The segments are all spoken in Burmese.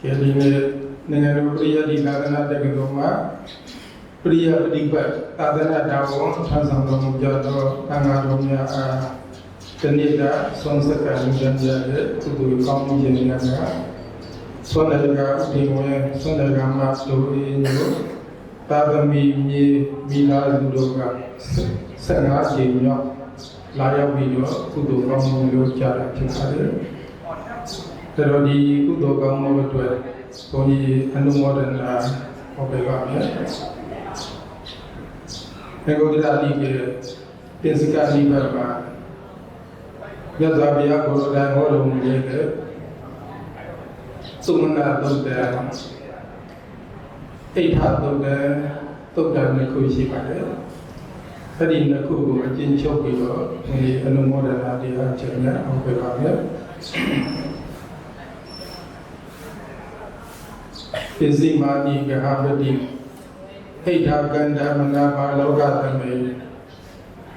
ကဲဒီနေ့နိုင်ငံတော်ပရိယတိသာသနာတက္ကသိုလ်မှာပရိယပฏิပတ်သာသနာတော်ဝန်ထမ်းဆောင်တော်မူကြသောသံဃာတော်များအားတနေ့ကဆွမ်းစက္ကန့်ဉာဏ်ကြတဲ့သူတို့ကောင်းမှုခြင်းများကဆွမ်းတယ်ကဒီဝဲဆွမ်းတယ်ကမှတို့ရင်းတို့သာသမီမြေမိသားစုတို့ကဆက်ငါးချိန်မြောက်လာရောက်ပြီးတော့သူတို့ကောင်းမှုလို့ကြားတာဖြစ်ပါတယ် ဒါတော့ဒီကုသိုလ်ကောင်းမှုအတွက်ဘုန်းကြီးအနုမောဒနာဟောပေးပါမယ်။ေဂုဒ္ဒရာတိကေပိစကနိဗ္ဗာန်မှာမြတ်စွာဘုရားကိုယ်တိုင်ဟောတော်မူတဲ့သုမနာသုတ်တံအိဋ္ဌသုတ်တံသုတ်တံနှစ်ခုရှိပါတယ်။အဲ့ဒီနှစ်ခုကိုအကျဉ်းချုပ်ပြီးတော့ဒီအနုမောဒနာတရားချက်များဟောပေးပါမယ်။ ပစ္စည်းမာတိကဟပတိဟိဋ္ဌကန္ဓမနာပါလောကသမေ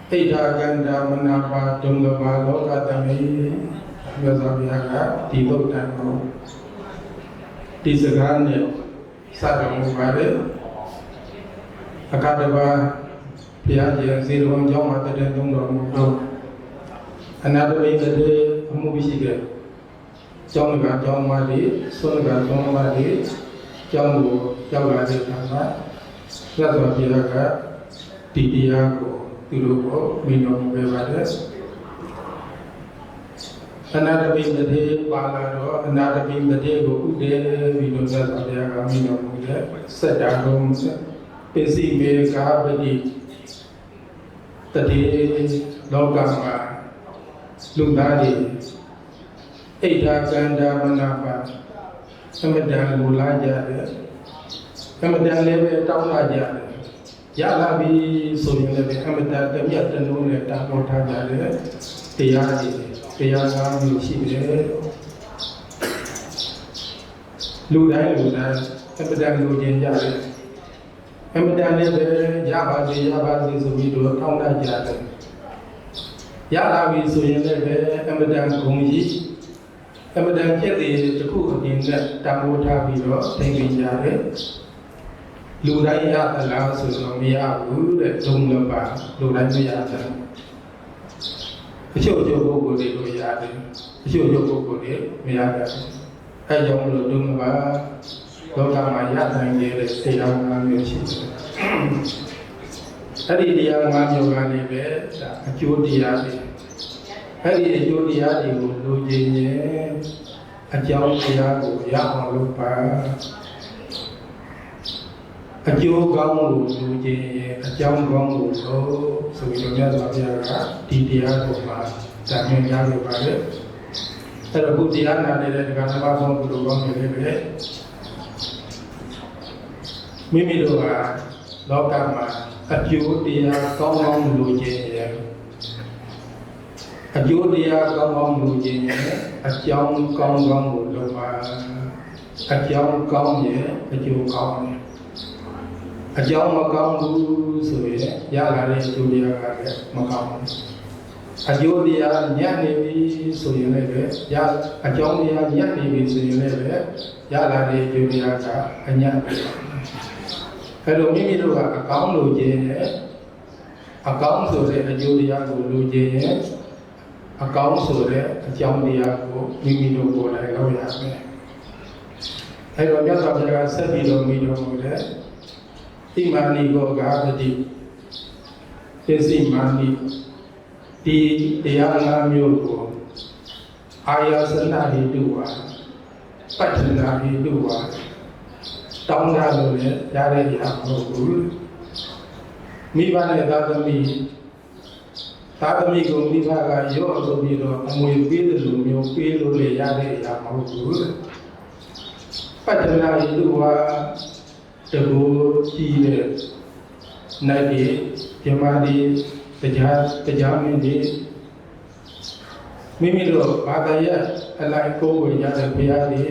ဟိဋ္ဌကန္ဓမနာပါဒုံလပါလောကသမေမြတ်စွာဘုရားကဒီသုတ်တံကိုဒီစကားနဲ့စတော်မူပါတယ်အခါတပါဘုရားရှင်ဇေရဝံကျောင်းမှာတည်တုံးတော်မူတော့အနာတပိတတေအမှုရှိတဲ့ကျောင်းကကျောင်းမလေးဆွမ်းကကျောင်းမလေး ကျောင်းကိုရောက်လာတဲ့အခါမှာသတ်တော်ပြရကဒီတရားကိုသူတို့ကိုမိတော်မူခဲ့ပါတယ်အနာတပိမတိပါလာတော့အနာတပိမတိကိုဥဒေပြီးတော့သတ်တော်ပြရကမိတော်မူတဲ့စက်တာလုံးပစ္စည်းမေကာပတိတတိလောကမှာလူသားတွေအိဋ္ဌာကန္တာမနာပါ အမတန်ကိုလာကြတယ်အမတန်လည်းပဲတောင်းလာကြတယ်ရလာပြီဆိုရင်လည်းအမတန်တမျက်တလုံးနဲ့တာပေါ်ထားကြတယ်တရားကြီးတရားငါးမျိုးရှိတယ်လူတိုင်းလူတိုင်းအမတန်လူချင်းကြတယ်အမတန်လည်းပဲရပါစေရပါစေဆိုပြီးတော့တောင်းလာကြတယ်ရလာပြီဆိုရင်လည်းပဲအမတန်ဂုဏ်ကြီး အမတန်ပြည့်တဲ့တစ်ခုအပြင်နဲ့တံမိုးထားပြီးတော့သိသိကြတယ်လူတိုင်းရသလားဆိုတော့မရဘူးတဲ့ဒုံလပါလူတိုင်းမရတယ်အချို့အချို့ပုဂ္ဂိုလ်တွေလို့ရတယ်အချို့အချို့ပုဂ္ဂိုလ်တွေမရတယ်အဲကြောင့်မလို့ဒုံလပါလောကမှာရနိုင်တဲ့တရားငါးမျိုးရှိတယ်အဲ့ဒီတရားငါးမျိုးကနေပဲဒါအကျိုးတရားတွေ အဲ့ဒီအကျိုးတရားတွေကိုလူချင်းရဲ့အကြောင်းတရားကိုရအောင်လုပ်ပါအကျိုးကောင်းလို့လူချင်းရဲ့အကြောင်းကောင်းလို့ဆိုဆိုပြီးတော့မြတ်စွာဘုရားကဒီတရားကိုမှာဇာမြင်ကြားလိုပါတယ်အဲ့တော့ဘုရားနာနေတဲ့ဒကာသမားဆုံးဘုလိုကောင်းတွေလည်းပဲမိမိတို့ကလောကမှာအကျိုးတရားကောင်းကောင်းလူချင်းရဲ့ အကျိုးတရားကောင်းကောင်းလူချင်းရဲ့အကြောင်းကောင်းကောင်းကိုလုပ်ပါအကြောင်းကောင်းရဲ့အကျိုးကောင်းရဲ့အကြောင်းမကောင်းဘူးဆိုရင်ရလာတဲ့အကျိုးတရားကလည်းမကောင်းဘူးအကျိုးတရားညံ့နေပြီဆိုရင်လည်းပဲရအကြောင်းတရားညံ့နေပြီဆိုရင်လည်းပဲရလာတဲ့အကျိုးတရားကအညံ့ပဲအဲ့တော့မိမိတို့ကအကောင်းလို့ခြင်းနဲ့အကောင်းဆိုတဲ့အကျိုးတရားကိုလူခြင်းရဲ့ အကောင်းဆိုတဲ့အကြောင်းတရားကိုမိမိတို့ကိုယ်တိုင်လုပ်ရမယ်အဲ့တော့မြတ်စွာဘုရားဆက်ပြီးတော့မိတော်မူတဲ့ဣမာနိဘောဂါပတိပစ္စည်းမာနိဒီတရားငါးမျိုးကိုအာယသနာဟိတုဝါပတ္ထနာဟိတုဝါတောင်းတာလို့လည်းရတဲ့နေရာမဟုတ်ဘူးမိဘနဲ့သာသမီ သာသမီကိုမိဘကရော့ဆိုပြီးတော့အမွေပေးတယ်လို့မျိုးပေးလို့လည်းရတဲ့နေရာမဟုတ်ဘူးပတ္ထနာဟိတုဝါတကူကြီးတဲ့နိုင်ဒီပြမဒီတရားတရားမင်းဒီမိမိတို့ဘာသာရအလိုက်ကိုယ်ဝင်ရတဲ့ဘုရားဒီ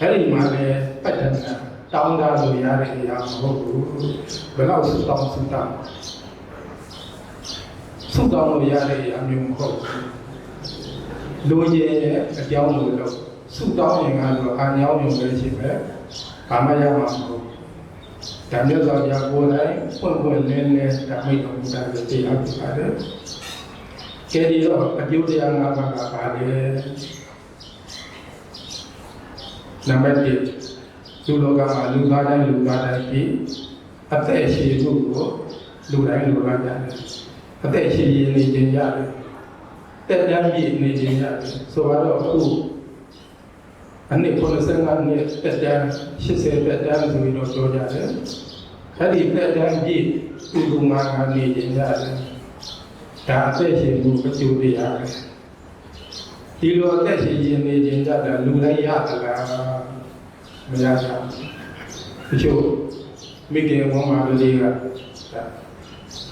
အဲ့ဒီမှာလည်းပတ္တနာတောင်းတလို့ရတဲ့နေရာမဟုတ်ဘူးဘယ်တော့ဆုတောင်းဆုတောင်း ဆုတောင်းလို့ရတဲ့နေရာမျိုးမဟုတ်ဘူးလူကြီးရဲ့အကြောင်းလို့လို့ဆဆုတောင်းရင်ကတော့အာညောင်းရုံပဲရှိပဲဘာမှရမှာမဟုတ်ဒါမျိုးဆိုကြကိုယ်တိုင်ပွင့်ပွင့်လင်းလင်းဓမိတ်တော်မူတာကိုသိအောင်ပြပါတယ်ကဲဒီတော့အကျိုးတရား၅ပါးကပါလေနံပါတ်1လူလောကမှာလူသားတိုင်းလူသားတိုင်းဒီအသက်ရှိမှုကိုလူတိုင်းလူသားကြတယ် အသက်ရှိရင်နေခြင်းရတယ်တက်တန်းပြည့်နေခြင်းရတယ်ဆိုတော့အခုအနည်း95နှစ်တက်တန်း80တက်တန်းဆိုပြီးတော့ပြောကြတယ်အဲ့ဒီတက်တန်းပြည့်ဒီလူငါးငါးနေခြင်းရတယ်ဒါအသက်ရှိမှုအကျိုးတရားပဲဒီလိုအသက်ရှိရင်နေခြင်းကြတာလူတိုင်းရသလားမရကြဘူးတချို့မိခင်ဝန်မာလေးကဒါ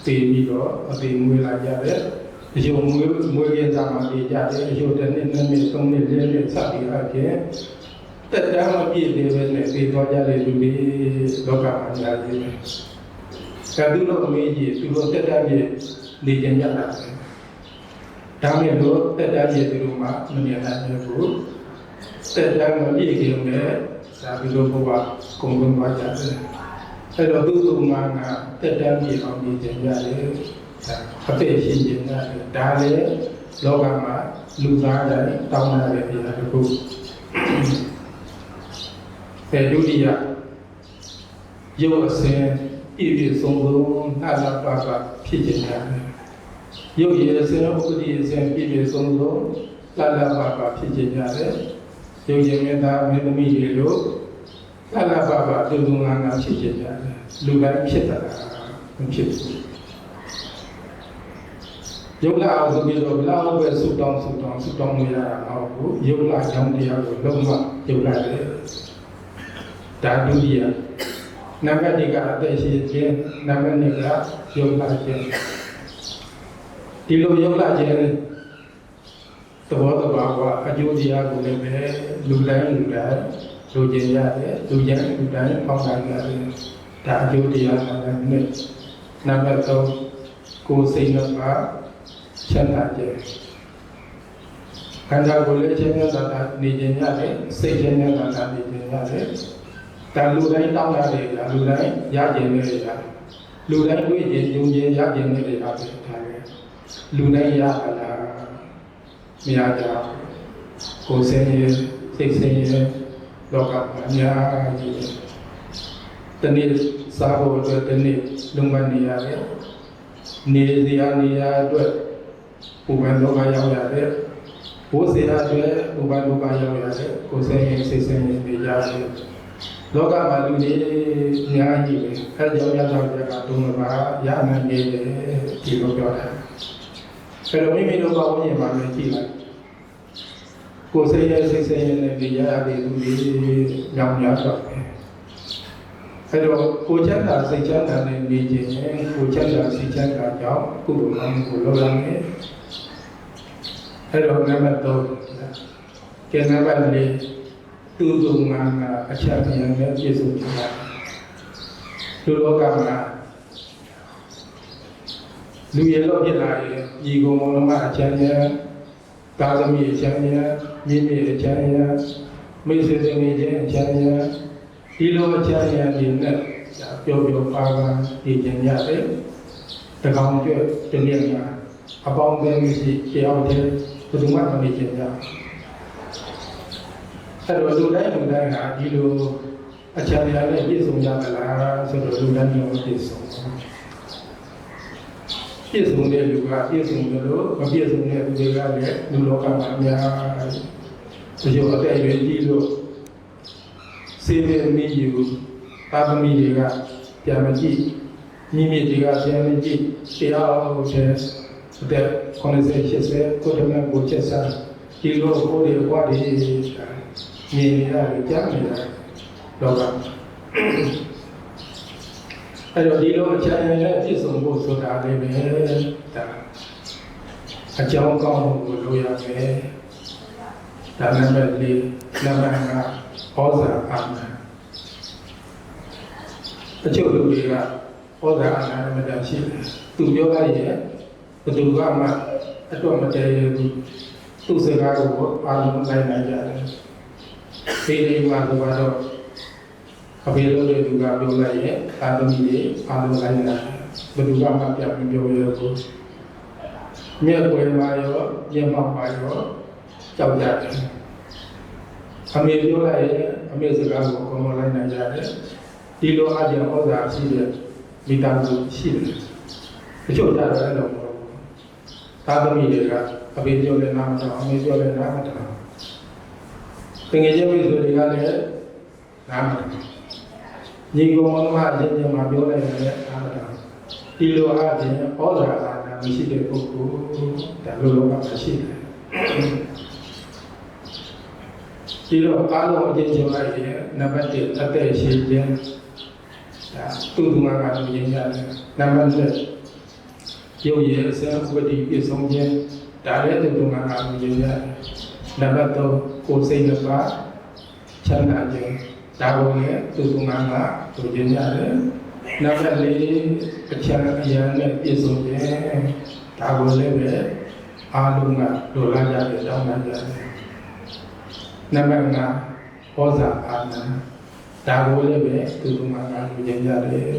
တည်ပြီးတော့အသေးမွေးလာကြတယ်တချို့မွေးမွေးခင်စားမှတည်ကြတယ်တချို့တစ်နှစ်နှစ်နှစ်သုံးနှစ်လေးနှစ်စသည်အပြင်တက်တမ်းမပြည့်သေးပဲနဲ့ပြေသွားကြတဲ့လူတွေလောကမှာညာကြီးပဲကဲသူတို့အမေကြီးသူတို့တက်တမ်းပြည့်နေကြကြတာပဲဒါမဲ့လို့တက်တမ်းပြည့်သူတို့မှမမြင်နိုင်ဘူးတက်တမ်းမပြည့်ခင်နဲ့ဒါပြီးတော့ဘုရားကုံကုံသွားကြတယ် အဲ့တော့သူ့သူမှငါတက်တမ်းပြည့်အောင်နေကြရတယ်ဒါအသက်ရှိနေရတယ်ဒါလည်းလောကမှာလူသားတိုင်းတောင်းရတဲ့နေရာတစ်ခုအဲဒုတိယရုပ်အစဉ်ပြည့်ပြည့်စုံစုံနှလပါပါဖြစ်ခြင်းရတယ်ရုပ်ရည်အစဉ်ဥပဒိအစဉ်ပြည့်ပြည့်စုံစုံလှလပါပါဖြစ်ခြင်းရတယ်ရုပ်ရည်မြတ်သားမင်းသမီးတွေလို့ လှလပါပါတူတူငါငါဖြစ်ခြင်းရတယ်လူတိုင်းဖြစ်တာမဖြစ်ဘူးယုတ်လာအောင်ဆိုပြီးတော့ဘလောက်ပဲဆုတောင်းဆုတောင်းဆုတောင်းလို့ရတာမဟုတ်ဘူးယုတ်လာကြောင့်တရားကိုလုံးဝယုတ်လာတယ်ဒါဒုတိယနံပါတ်2ကအသက်ရှိခြင်းနံပါတ်2ကယုတ်လာခြင်းဒီလိုယုတ်လာခြင်းသဘောတဘာဝအကျိုးတရားကိုလည်းပဲလူတိုင်းလူတိုင်း လူကျင်ရတယ်လူကျင်လူတိုင်းပေါင်းနိုင်ရတယ်ဒါအကျိုးတရားနံပါတ်2နံပါတ်3ကိုယ်စိတ်နှပါချမ်းသာခြင်းခန္ဓာကိုယ်လည်းချမ်းသာတာနေခြင်းရတယ်စိတ်ချမ်းသာတာနေခြင်းရတယ်ဒါလူတိုင်းတောင်းရတယ်ဒါလူတိုင်းရခြင်းနဲ့ရတယ်လူတိုင်းဝိခြင်းယုံခြင်းရခြင်းနဲ့ရတယ်ဒါလည်းလူတိုင်းရတာလားမရကြကိုယ်စင်းရဲ့စိတ်စင်းရဲ့ လောကမှာအများကြီးတနေ့စားဖို့အတွက်တနေ့လုံမနေရတယ်နေစရာနေရာအတွက်ပူပန်လောကရောက်ရတယ်ဘိုးစရာအတွက်ပူပန်လောကရောက်ရတယ်ကိုယ်စင်းရဲ့စိတ်စင်းရဲ့နေကြရတယ်လောကမှာလူတွေအများကြီးပဲအဲကြောင့်ရသော်ပြကတုံးပါရနိုင်နေတယ်ဒီလိုပြောတာအဲတော့မိမိတို့ဘာဝင်ရမှာလဲကြည့်လိုက် ကိုယ်စိတ်ရဲ့စိတ်စိတ်ရဲ့နဲ့နေရတဲ့လူတွေညောင်များတော့ပဲအဲတော့ကိုချမ်းသာစိတ်ချမ်းသာနဲ့နေခြင်းနဲ့ကိုချမ်းသာစိတ်ချမ်းသာကြောင့်ကုသိုလ်ကောင်းမှုကိုလုပ်ရမယ်အဲတော့နံပါတ်3ကဲနံပါတ်4သူသူငါငါအချက်ပြန်နဲ့ပြည့်စုံခြင်းပါလူလောကမှာလူရလို့ဖြစ်လာရင်ဒီကုံလုံးကအချမ်းရ သာသမီအချမ်းရမြင့်မြင့်အချမ်းရမိတ်ဆွေတွေချင်းအချမ်းရဒီလိုအချမ်းရဒီနဲ့ပျော်ပျော်ပါပါဒီကျင်ရတယ်တကောင်ကျွတ်တနည်းမှာအပေါင်းအသင်းရှိတယောက်တည်းဘယ်သူမှမနေချင်ကြအဲ့တော့လူတိုင်းလူတိုင်းဟာဒီလိုအချမ်းရနဲ့ပြည့်စုံကြသလားဆိုတော့လူတိုင်းမျိုးပြည့်စုံ ပြည့်စုံတဲ့လူကပြည့်စုံတယ်လို့မပြည့်စုံတဲ့လူတွေကလည်းလူလောကမှာအများကြီးဒီလိုအသက်အရွယ်ကြီးလို့စေတမိယူသာသမီတွေကပြန်မကြည့်မိမိတွေကပြန်မကြည့်တရားဟုတ်တယ်အသက်90 80ကိုယ်တည်းကိုချက်စားဒီလိုကိုယ်တွေကွာတွေမြင်နေရတယ်ကြားနေရတယ်လောက အဲ့တော့ဒီလိုအချမ်းရနဲ့ပြည့်စုံဖို့ဆိုတာလည်းပဲဒါအကြောင်းကောင်းမှုကိုလိုရမယ်ဒါနံပါတ်၄နံပါတ်5ဟောစာအာမန်တချို့လူတွေကဟောစာအာမန်မတရှိတယ်သူပြောလိုက်ရင်ဘယ်သူကမှအတွက်မတည့်ဘူးသူစကားကိုအားလုံးလိုက်နိုင်ကြတယ်ဖေးလေးမှာဆိုတော့ အဖေလို့တဲ့သူကပြောလိုက်ရဲ့အာသမီတွေအားလုံးလိုက်နေတာဘယ်သူကမှပြမပြောရဘူးမြက်ွယ်မှာရောပြက်မောက်ပါရောကြောက်ကြတယ်အမေပြောလိုက်ရဲ့အမေစကားကိုအကုန်လုံးလိုက်နိုင်ကြတယ်ဒီလိုအကြံဩဇာရှိတဲ့မိသားစုရှိတယ်တချို့ကြတော့အဲ့လိုမဟုတ်ဘူးသာသမီတွေကအဖေပြောတဲ့နာမတော်အမေပြောတဲ့နာမတော်တကယ်ချင်းမိတ်ဆွေတွေကလည်းနာမတော် ညီကောင်မအချင်းချင်းမှာပြောလိုက်တယ်နာမတော်ဒီလိုအချင်းဩဇာအာဏာမရှိတဲ့ပုဂ္ဂိုလ်ဒါလိုလိုမှရှိတယ်ဒီတော့အားလုံးအချင်းချင်းလိုက်ရင်နံပါတ်1အသက်ရှိခြင်းဒါသူ့သူငါကလူရင်းရတယ်နံပါတ်2ရုပ်ရည်အစဥပတိပြည့်စုံခြင်းဒါလည်းသူ့သူငါကလူရင်းရတယ်နံပါတ်3ကိုယ်စိတ်နှစ်ပါးချမ်းသာခြင်း ဒါကိုလည်းသူ့သူငါကလူရင်းရတယ်နံပါတ်4အချမ်းအရန်နဲ့ပြည့်စုံခြင်းဒါကိုလည်းပဲအားလုံးကလိုလားကြတယ်တောင်းတကြတယ်နံပါတ်5ဟောဇာအာနံဒါကိုလည်းပဲသူ့သူငါကလူရင်းရတယ်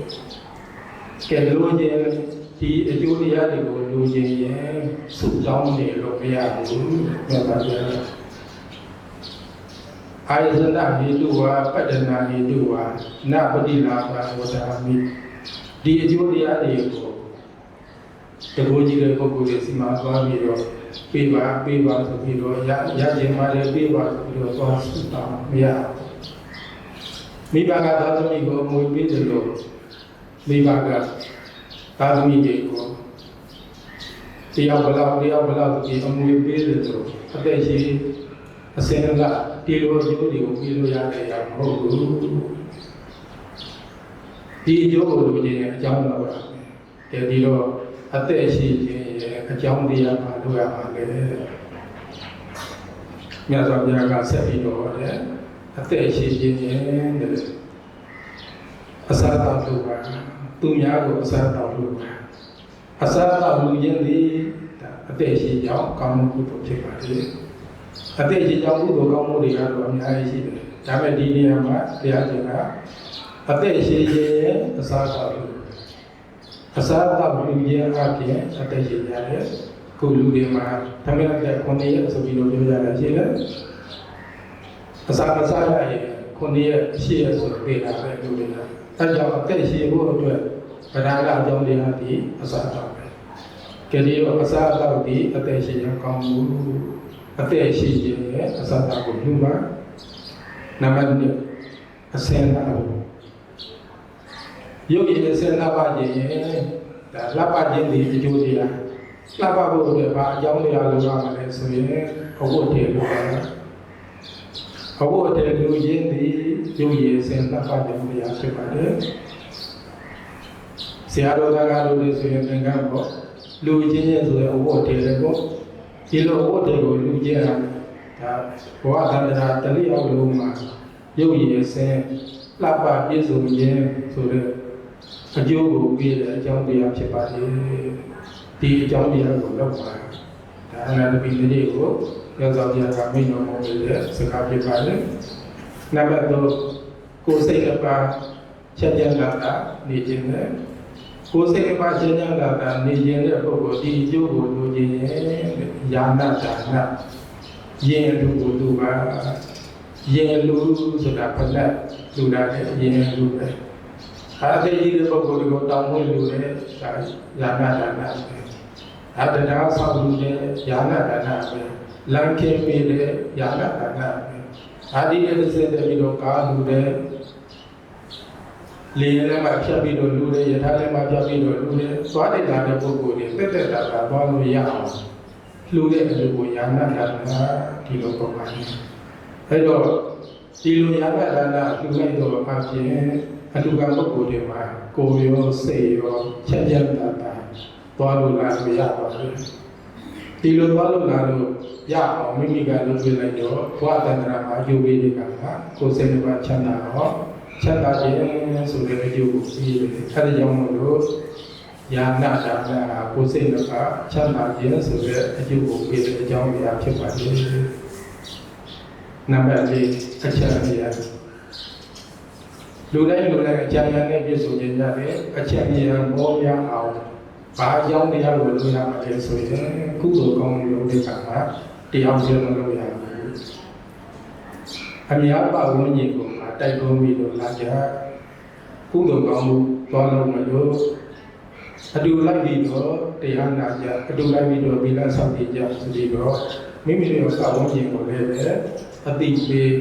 ကဲလိုချင်ဒီအကျိုးတရားတွေကိုလိုချင်ရင်စုတောင်းနေလို့မရဘူးမြတ်စွာဘုရား အာယဇနဟိတုဝါပတ္တနာဟိတုဝါနပတိလာဘဝဒာမိဒီအကျိုးတရားတွေကိုတကူကြီးတဲ့ပုဂ္ဂိုလ်တွေစီမံသွားပြီးတော့ပေးပါပေးပါဆိုပြီးတော့ရရခြင်းပါလေပေးပါဆိုပြီးတော့သွားစုတောင်းမရဘူးမိဘကသာသမီကိုအမွေပေးတယ်လို့မိဘကသာသမီတွေကိုတရားဘလောက်တရားဘလောက်ဒီအမွေပေးတယ်ဆိုအသက်ရှိအစင်က ဒီလိုအကျိုးတွေကိုပြီးလို့ရတဲ့ရမဟုတ်ဘူးဒီအကျိုးကိုလိုချင်တဲ့အကြောင်းတော့ပါတယ်ဒီတော့အသက်ရှိခြင်းရဲ့အကြောင်းတရားမှလိုရပါလေမြတ်စွာဘုရားကဆက်ပြီးတော့တယ်အသက်ရှိခြင်းရဲ့တဲ့အစာတောက်လို့ပါသူများကိုအစာတောက်လို့ပါအစာတောက်လူချင်းသည်ဒါအသက်ရှိကြောင်းကောင်းမှုကုသိုလ်ဖြစ်ပါတယ် အသက်ရှိကြောင်းကုသိုလ်ကောင်းမှုတွေကတော့အများကြီးရှိတယ်ဒါပေမဲ့ဒီနေရာမှာဘုရားရှင်ကအသက်ရှိခြင်းရဲ့အစာတောက်လို့အစာတောက်လူချင်းအပြင်အသက်ရှိကြတယ်ခုလူတွေမှာသမဏတဲ့ခုနှစ်ရက်ဆိုပြီးတော့ပြောကြတာရှိတယ်အစာမစားရရင်ခုနှစ်ရက်ရှိရဆိုတော့ပြေးတာပဲလူတွေကအဲကြောင့်အသက်ရှိဖို့အတွက်ဗဒာကအကြောင်းတရားဒီအစာတောက်ပဲကြည်ရောအစာတောက်ဒီအသက်ရှိရကောင်းမှု အသက်ရှိခြင်းရဲ့အစာတောက်ကိုလူပါနံပါတ်1အစင်နာယုတ်ရည်အစင်နာပါခြင်းရဲ့ဒါလပ်ပါခြင်းဒီအကျိုးတရားလပ်ပါဖို့အတွက်ဘာအကြောင်းတရားလိုရမှာလဲဆိုရင်အဝတ်တည်းလိုပါအဝတ်တည်းလူချင်းဒီယုတ်ရည်အစင်နာပါခြင်းတရားဖြစ်ပါတယ်ဆရာတော်ကကလိုလို့ဆိုရင်သင်္ကန်းပေါ့လူချင်းရဲ့ဆိုရင်အဝတ်တည်းလည်းပေါ့ ဒီလိုအဝတ်တည်းကိုလူချင်းဟာဒါဘဝတန္တရာတလိအောင်လုံးမှာရုပ်ရည်ဆင်းလှပပြည့်စုံခြင်းဆိုတဲ့အကျိုးကိုပေးတဲ့အကြောင်းတရားဖြစ်ပါတယ်ဒီအကြောင်းတရားကိုလောက်ပါဒါအနာတပိတိကိုရောသောပြကမိန့်တော်မူတဲ့စကားဖြစ်ပါတယ်နံပါတ်3ကိုယ်စိတ်အပါချက်ကြတာကနေခြင်းနဲ့ကိုယ်စိတ်အပါချက်ကြတာကနေခြင်းတဲ့ပုဂ္ဂိုလ်ဒီအကျိုးကိုလိုချင် ရင်ယာနာဒါနယင်လူကိုလူပါယင်လူဆိုတာဖလက်လူတာတဲ့ယင်လူပဲအားသေးကြီးတဲ့ပုဂ္ဂိုလ်ကိုတောင်းဝင်လူတဲ့ဒါယာနာဒါနပဲအတ္တဒါဆောက်လူတဲ့ယာနာဒါနပဲလမ်းခင်းပေးတဲ့ယာနာဒါနပဲအာဒီရဲ့စက်တဲ့ပြီးတော့ကားလူတဲ့ လေထဲမှာဖြတ်ပြီးတော့လူတဲ့ယထာထဲမှာဖြတ်ပြီးတော့လူတဲ့သွားတဲ့လာတဲ့ပုဂ္ဂိုလ်တွေတက်တက်တာတာသွားလို့ရအောင်လူတဲ့အလူကိုယာနာဒါနဒီလိုပုံပါနေအဲတော့ဒီလိုယာနာဒါနလူလိုက်တော့အပြင်အလူကပုဂ္ဂိုလ်တွေမှာကိုယ်ရောစိတ်ရောချက်ချက်တာတာသွားလို့လာလို့ရပါဘူးဒီလိုသွားလို့လာလို့ရအောင်မိမိကလုပ်ပြလိုက်တော့ဘဝတန္တရာမှာယူပြီးဒီကမှာကိုယ်စိတ်ကချမ်းသာတော့ ချမ်းသာခြင်းဆိုတဲ့အကျိုးကိုပြီးတယ်အဲဒါကြောင့်မို့လို့ယာနာဒါနာကိုယ်စိတ်ကချမ်းသာခြင်းဆိုတဲ့အကျိုးကိုပြီးတဲ့အကြောင်းအရာဖြစ်ပါတယ်နံပါတ်၄အချက်အမြတ်လူတိုင်းလူတိုင်းအကြံဉာဏ်နဲ့ပြည့်စုံခြင်းရတယ်အချက်အမြတ်မောများအောင်ဘာကြောင့်တရားကိုလုပ်ရမှာလဲဆိုရင်ကုသိုလ်ကောင်းမှုလုပ်တဲ့အခါမှာတရားကျင့်လို့ရ မှာအများပတ်ဝန်းကျင်ကိုတိုက်တွန်းပြီးတော့လာကြကုသိုလ်ကောင်းမှုသွားလို့မလို့အတူလိုက်ပြီးတော့တရားနာကြအတူလိုက်ပြီးတော့ဗီလာဆောက်တည်ကြဆိုပြီးတော့မိမိတို့ပတ်ဝန်းကျင်ကိုလည်းအတိပေး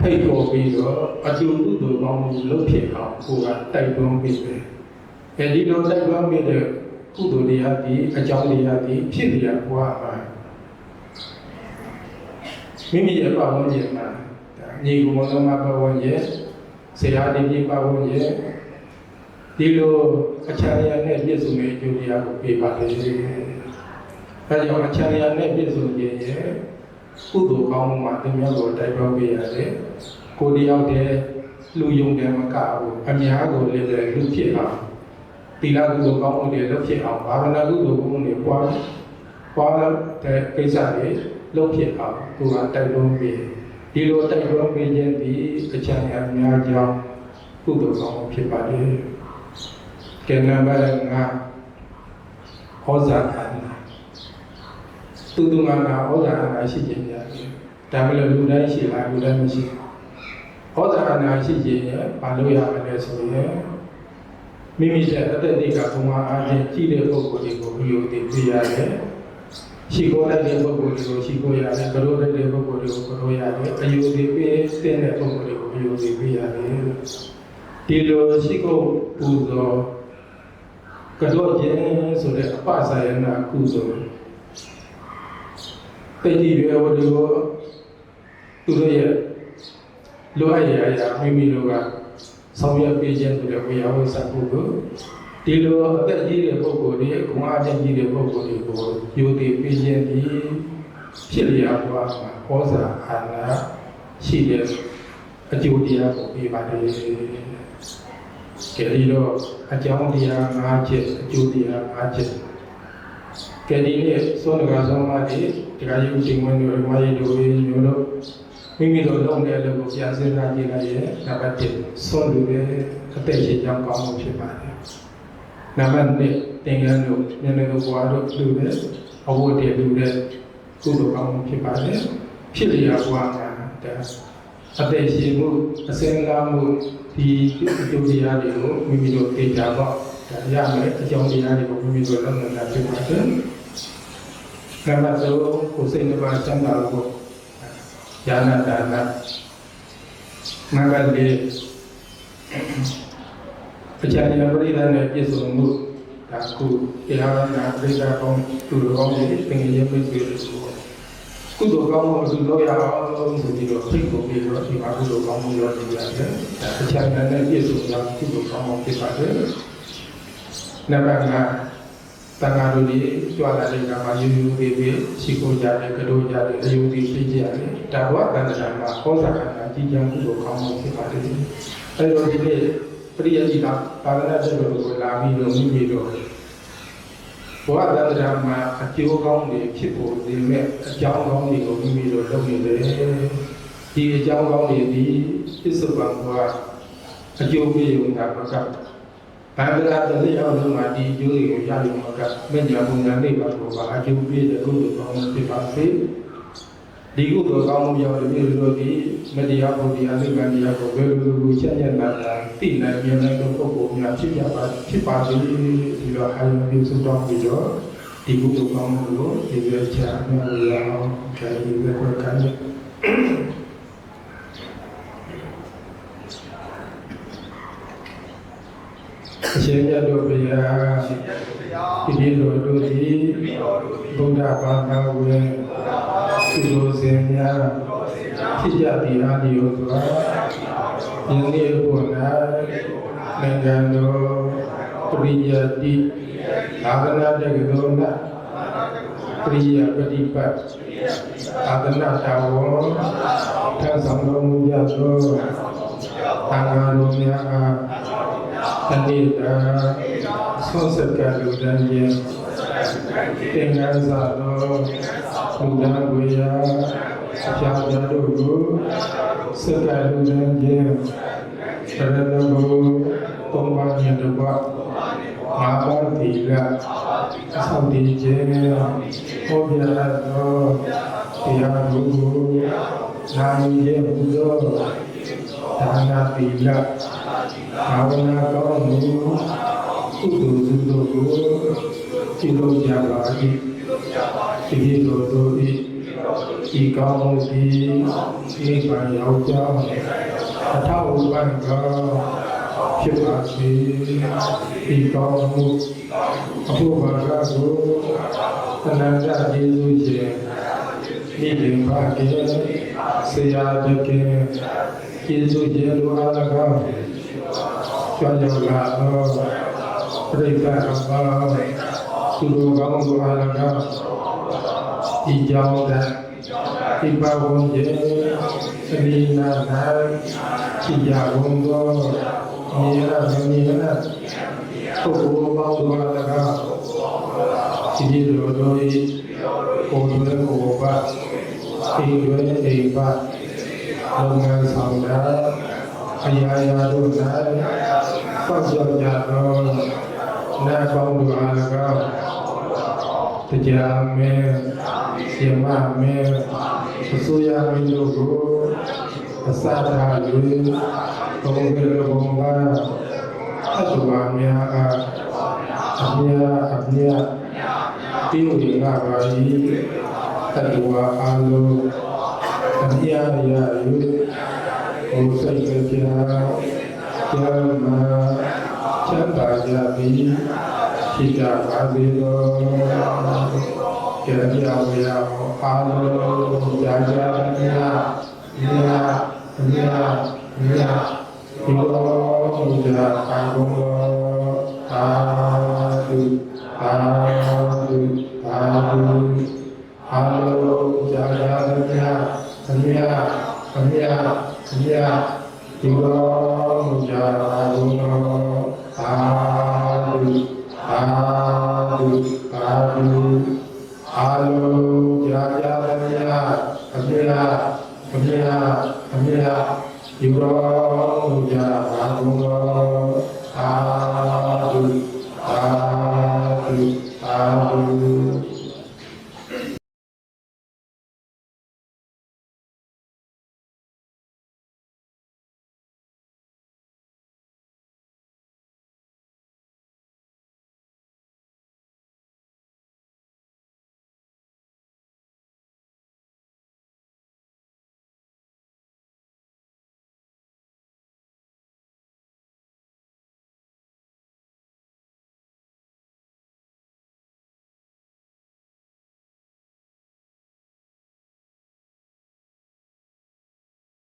ဖိတ်ခေါ်ပြီးတော့အတူကုသိုလ်ကောင်းမှုလုပ်ဖြစ်အောင်ကိုကတိုက်တွန်းပြီးတယ်အဲဒီလိုတိုက်တွန်းပြီးတဲ့ကုသိုလ်တရားဒီအကြောင်းတရားဒီဖြစ်နေရဘွားမှာ မိမိရဲ့ပတ်ဝန်းကျင်မှာညီကုမလုံးမပတ်ဝန်းကျင်ဆရာတိပြပတ်ဝန်းကျင်ဒီလိုအချမ်းရနဲ့ပြည့်စုံတဲ့အကျိုးတရားကိုပေးပါလေ။အဲကြောင့်အချမ်းရနဲ့ပြည့်စုံခြင်းရဲ့ကုသိုလ်ကောင်းမှုမှာသင်များကိုတိုက်တွန်းပေးရတယ်။ကိုယ်တယောက်တည်းလူယုံတယ်မကဘူးအများကိုလည်းလူဖြစ်အောင်သီလကုသိုလ်ကောင်းမှုတွေလုပ်ဖြစ်အောင်ဘာဝနာကုသိုလ်ကောင်းမှုတွေပွားပွားတဲ့ကိစ္စတွေ လုပ်ဖြစ်အောင်သူကတိုက်တွန်းပေးဒီလိုတိုက်တွန်းပေးခြင်းဒီအချမ်းအများကြောင့်ကုသိုလ်ကောင်းမှုဖြစ်ပါလေကဲနံပါတ်5ဟောဇာအနာသူသူငါငါဟောဇာအနာရှိခြင်းများတယ်ဒါမလို့လူတိုင်းရှိလားလူတိုင်းမရှိဟောဇာအနာရှိခြင်းရဲ့ဘာလို့ရမလဲဆိုရင်မိမိရဲ့အသက်တွေကဘုံမှာအားဖြင့်ကြည့်တဲ့ပုဂ္ဂိုလ်တွေကိုဘီယိုတည်ပြရတယ် ရှိခိုးတဲ့ပုဂ္ဂိုလ်တွေကိုရှိခိုးရတယ်ကရိုးတဲ့ပုဂ္ဂိုလ်တွေကိုကရိုးရတယ်အယူတည်ပြတဲ့ပုဂ္ဂိုလ်တွေကိုဘီယိုတည်ပြရတယ်ဒီလိုရှိခိုးပူဇော်ကတော့ခြင်းဆိုတဲ့အပဇာယနာကုသိုလ်တည်ကြည်ရွယ်ဝတ္ထုကိုသူတို့ရဲ့လိုအပ်ရာရာမိမိတို့ကဆောင်ရွက်ပေးခြင်းဆိုတဲ့ဝေယဝိသပုဂ္ဂိုလ် ဒီလိုအသက်ကြီးတဲ့ပုဂ္ဂိုလ်တွေဂုဏ်အချင်းကြီးတဲ့ပုဂ္ဂိုလ်တွေကိုယူတည်ပေးခြင်းဒီဖြစ်လျာပွားမှာဟောစာအာနာရှိတဲ့အကျိုးတရားကိုပြပါတယ်ကဲဒီတော့အကြောင်းတရား၅ချက်အကျိုးတရား၅ချက်ကဲဒီနေ့သောနကဆုံးမတွေတရားယုံကြည်ဝင်တွေဝါရီတို့မျိုးတို့မိမိတို့လုပ်တဲ့အလုပ်ကိုပြန်စဉ်းစားကြည့်လိုက်ရင်နံပါတ်1ဆွလူတဲ့အသက်ရှင်ကြောင်းကောင်းမှုဖြစ်ပါတယ်။ နံပါတ်2သင်္ကန်းတို့ဉာဏ်တို့ဘွားတို့လူတဲ့အဝတ်တွေလူတဲ့ကုသိုလ်ကောင်းမှုဖြစ်ပါတယ်။ဖြစ်လျာဘွားမှာတဲ့အသက်ရှင်မှုအစင်လာမှုဒီအကျိုးတရားတွေကိုမိမိတို့သိကြတော့ဒါရမယ်အကြောင်းတရားတွေကိုမိမိတို့လုပ်နေတာဖြစ်ပါတယ်။နံပါတ်3ကိုစိတ်နှပါချမ်းသာဖို့ယာနတာနာနံပါတ်၄ အချာရပရိသတ်နဲ့ပြည့်စုံမှုဒါကုတရားနာပရိသတ်ကောင်းသူတော်ကောင်းတွေသင်္ကေတပိတ်ပြီးကုသိုလ်ကောင်းမှုအတူလုပ်ရအောင်ဆိုပြီးတော့ဖိတ်ကိုပြီးတော့ဒီမှာကုသိုလ်ကောင်းမှုရောလုပ်ရတယ်ဒါအချာရနဲ့ပြည့်စုံတာကုသိုလ်ကောင်းမှုဖြစ်ပါတယ်နံပါတ်5တန်ဃာတို့ဒီကြွလာတဲ့ကမှာယူယူပြီးပြီးရှိခိုးကြတယ်ကတို့ကြတယ်အယူပြီးပြည့်ကြတယ်ဒါဘဝတန်ត្រာမှာဟောစာကနာကြီးကျယ်မှုကိုကောင်းမှုဖြစ်ပါတယ်အဲလိုဒီနေ့ ပရိယတိကပါရဏတ်တို့ကိုလာပြီးတော့မိမိတို့ဘဝတန်ត្រာမှာအကျိုးကောင်းတွေဖြစ်ဖို့ဒီမဲ့အကြောင်းကောင်းတွေကိုမိမိတို့လုပ်နေတယ်ဒီအကြောင်းကောင်းတွေဒီပစ္စုပန်ကအကျိုးပေးရုံကမကဘာဝရတလေးအောင်လုံးမှာဒီကျိုးတွေကိုရရုံကမညာပုံညာနေပါတော့ဘာအကျိုးပေးတဲ့ကုသိုလ်ကောင်းမှုဖြစ်ပါစေ ဒီကုသိုလ်ကောင်းမှုရောက်တဲ့ပြည်သူတို့ဒီမတရားဘုရားနိဗ္ဗာန်တရားကိုဘယ်လိုလိုချက်ညက်လာတာသိနိုင်မြင်နိုင်တဲ့ပုဂ္ဂိုလ်များဖြစ်ကြပါဖြစ်ပါစေဒီလိုအာရုံပြုစုတော်ပြီးတော့ဒီကုသိုလ်ကောင်းမှုကိုဒီလိုချာမြတ်ရအောင်ခံယူရတဲ့ခံယူအရှင်ရတို့ဘုရားဒီဒီလိုတို့သည်ဘုရားဘာသာဝင် သူတို့စင်များဖြစ်ကြသည်အားဒီဟုစွာယနေ့ဘုရားနိုင်ငံတော်ပရိယတိသာသနာတက္ကသိုလ်၌ပရိယပฏิပတ်သာသနာတော်ထမ်းဆောင်တော်မူကြသောသံဃာတော်များအားတတိတာဆောစကလူတန်းရဲ့သင်္ကန်းစာတော် ဘုရားဝေယအကြောင်းတရားတို့ကိုစက္ကလူရန်ခြင်းသရဏဂုသုံးပါးခြင်းတစ်ပါးငါးပါးသီလအဆောက်တည်ခြင်းဟောပြရသောတရားတို့ကိုနာမည်ရဲ့ဘုရားဒါနာသီလဘာဝနာကောင်းမှုကုသိုလ်စုတို့ကိုပြုလုပ်ကြပါ၏ဒီလို တို့၏ဒီကောင်းမှုသည်နိဗ္ဗာန်ရောက်ကြောင်းအထောက်အပံ့ကဖြစ်ပါစေဒီကောင်းမှုအဖို့ဘာကကိုသနန္တယေရှုရှင်ဒီလင်ပါကေဆရာတကေယေရှုရှင်တို့အား၎င်းကြောင့်ရောက်လာသောပြိဿအပါသူတို့ကောင်းတို့အား၎င်းဒီကြောင့် တဲ့ဒီပါဝန်ကျေသတိနာနာရှိကြကုန်သောမြေရမြေရနာပုဂ္ဂိုလ်ပေါင်းတို့အား၎င်းဒီဒီလိုတို့ဤကိုယ်တို့ကိုယ်ပါအိမ်တွေအိမ်ပါလုပ်ငန်းဆောင်တာအရာရာတို့၌ပောက်ကြောက်ကြသောနာပေါင်းတို့အား၎င်းတရားမင်းရှမမင်း အစိုးရမင်းတို့ကိုအစတာ၍ဘုံကလေးဘုံကအတူပါများအားအမြာအမြာတိဝိငါပါ၏တတဝအာလုံးအမြာရယူဘုစိတ်ကြပြာကျမ်းမာချမ်းသာကြပြီရှိကြပါစေသောကြံပြဝေယအာလုံးကြာကြာမြာမြာမြာမြာဒီလိုကြပါကုန်သော အာတုအာတုအာတုအာလုံးကြာကြာမြာမြာမြာမြာဒီလိုကြပါကုန်သောအာတု အာတုအာတုအာလုံးကြာကြာမြာမြာမြာမြာ